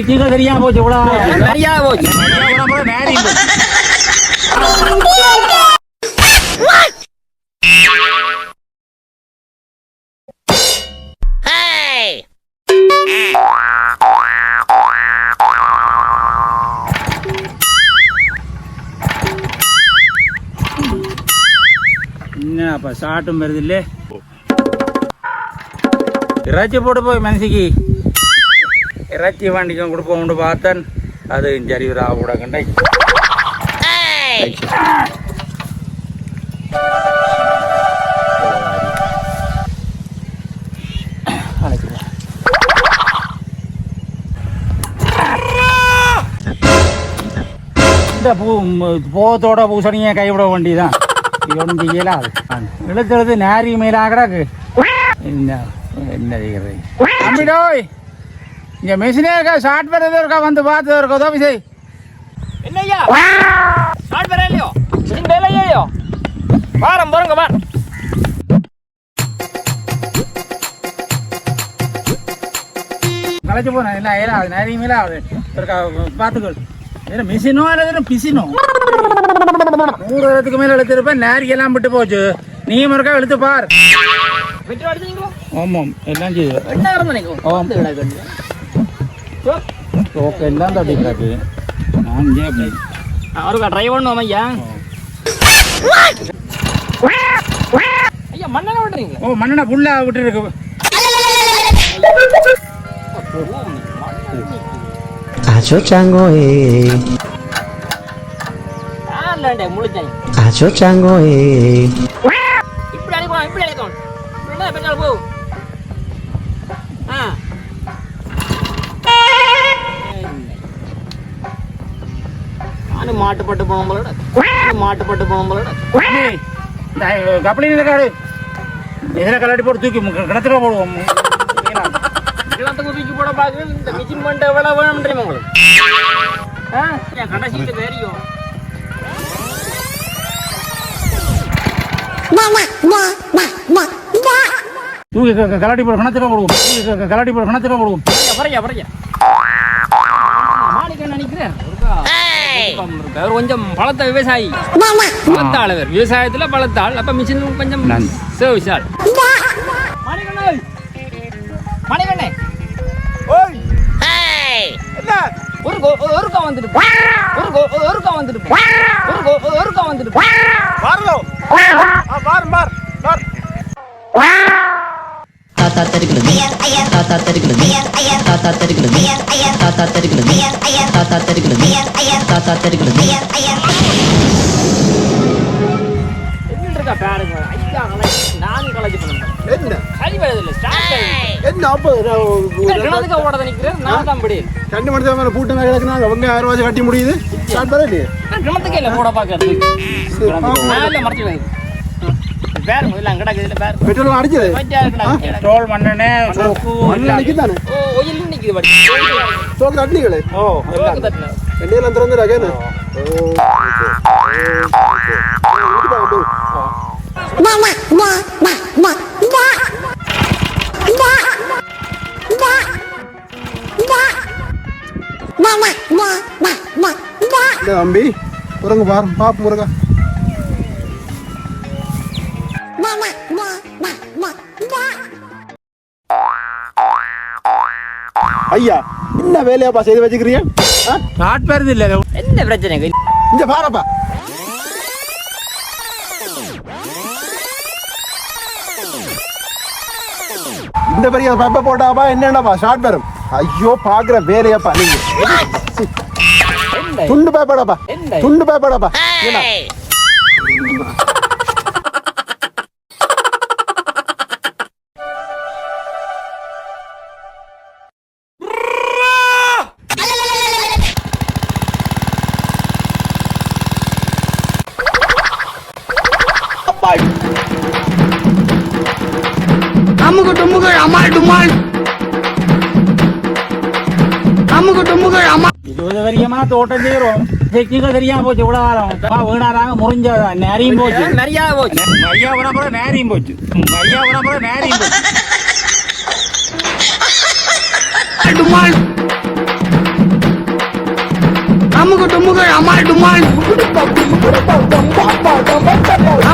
கீழே தெரியாம போச்சு இவ்வளோ நிறையா போச்சு. நேரி என்னப்பா சாட்டும் வருது இல்லே. இறைச்சி போட்டு போய் மனசிக்கு இறைச்சி வண்டிக்கும் கொடுப்போம்னு பார்த்தேன். அது சரி ஒரு ஆக கண்டை இந்த பூ போத்தோட பூசணியை கைவிட வேண்டியதான் இது ஒன்றும் செய்யலாது இழுத்தெழுத்து நேரி மேலா கிடக்கு. என்ன என்ன தம்பிடோய் இங்க மிஷினே இருக்கா ஷார்ட் பண்ணுறது இருக்கா வந்து பார்த்து இருக்கா உதவி செய் என்னய்யா? ஸ்டார்ட் பண்ண இல்லையோ? மிஷின் வேலை இல்லையோ வாரம் போறங்க வார் களைச்சு போனேன் இல்லை ஏலாது நேரி மேலே ஆகுது இருக்கா பார்த்துக்கோ என்ன மிஷினோ அல்லது பிசினோ? நூறு இடத்துக்கு மேலே இழுத்துருப்பேன் நேரி எல்லாம் விட்டு போச்சு. நீயும் இருக்கா இழுத்து பார். ஆமாம் எல்லாம் செய்யுது என்ன ஓகே எல்லாம் தட்டி கிடக்கு. நான் ஜே அவருக்கு ட்ரை பண்ணுவோம் ஐயா ஐயா மண்ணெண்ண விட்டுறீங்களா? ஓ மண்ணனை புல்லா விட்டு இருக்கு Acho chango eh, ஆ முழிச்சாங்க acho chango eh. இப்படி அடிக்கலாம் இப்படி அடிக்கலாம் என்ன பெண்ணால் போ. நானும் மாட்டுப்பட்டு போனோம்பளோட மாட்டுப்பட்டு இந்த கப்பலின் இருக்காரு இதில் கலாட்டி போட்டு தூக்கி கிணத்துல போடுவோம் கிளத்துக்கு தூக்கி போட பார்க்குறது இந்த மிஷின் பண்ணிட்டு எவ்வளோ வேணும் தெரியுமா உங்களுக்கு கடைசிட்டு தெரியும் தூக்கி கலாட்டி போட்டு கிணத்துல போடுவோம் கலாட்டி போட்டு கிணத்துல போடுவோம் பறையா பறையா மாணிக்க நினைக்கிறேன் அவர் கொஞ்சம் பழத்த விவசாயி. பழத்தாள் அவர். விவசாயத்துல பழத்தாள் அப்ப மிஷின் கொஞ்சம் நன்றி. சேவிச்சாள் மணிகண்ணே. ஒரு கோ- ஒருக்கா வந்துட்டு. ஒரு கோ- ஒருக்கா வந்துட்டு. ஒரு கோ- ஒருக்கா வந்துட்டு போ. தாத்தா தெருக்கிறது தாத்தா தெருக்கிறது தாத்தா தெருக்கிறது தாத்தா தெருக்கிறது தாத்தா தெருக்கிறது தாத்தா அவங்க ஆயிரம் ரூபாய் கட்டி முடியுது? பேர் முதல்ல அங்கே கிடக்குது பேர் பெட்ரோல் அடிச்சது டோல் மண்ணனே சோப்பு மண்ணு நிற்கி ஓ ஒயில் நிற்குது படி சோக்கு ஓ சோக்கு தம்பி முருங்க பாரு பாப்பு முருங்க ஐயா என்ன வேலையாப்பா செய்து வச்சுக்கிறீங்க? வருது இல்லை. என்ன பிரச்சனை? இங்க பாருப்பா. இந்த பெரிய பப்ப போட்டாப்பா என்னடாப்பா ஷார்ட் வரும் ஐயோ பாக்குற வேலையாப்பா நீங்க. துண்டு பேப்படாப்பா? துண்டு பேப்படாப்பா ஏன்னா அமுகு டுமுகு அமால் டுமால் அமுகு டுமுகு அமால் இருபது வரைக்குமா தோட்டம் செய்கிறோம் கீழே தெரியாம போச்சு இவ்வளோ காலம். வீணாராங்க முறிஞ்ச நேரியும் போச்சு. நிறையா போச்சு. ஐயா விட போல நேரியும் போச்சு. ஐயா விட போல நேரியும் போச்சு. டுமால் டுமுகள் அமால் டுமால் அமுக்கு டுமுகள்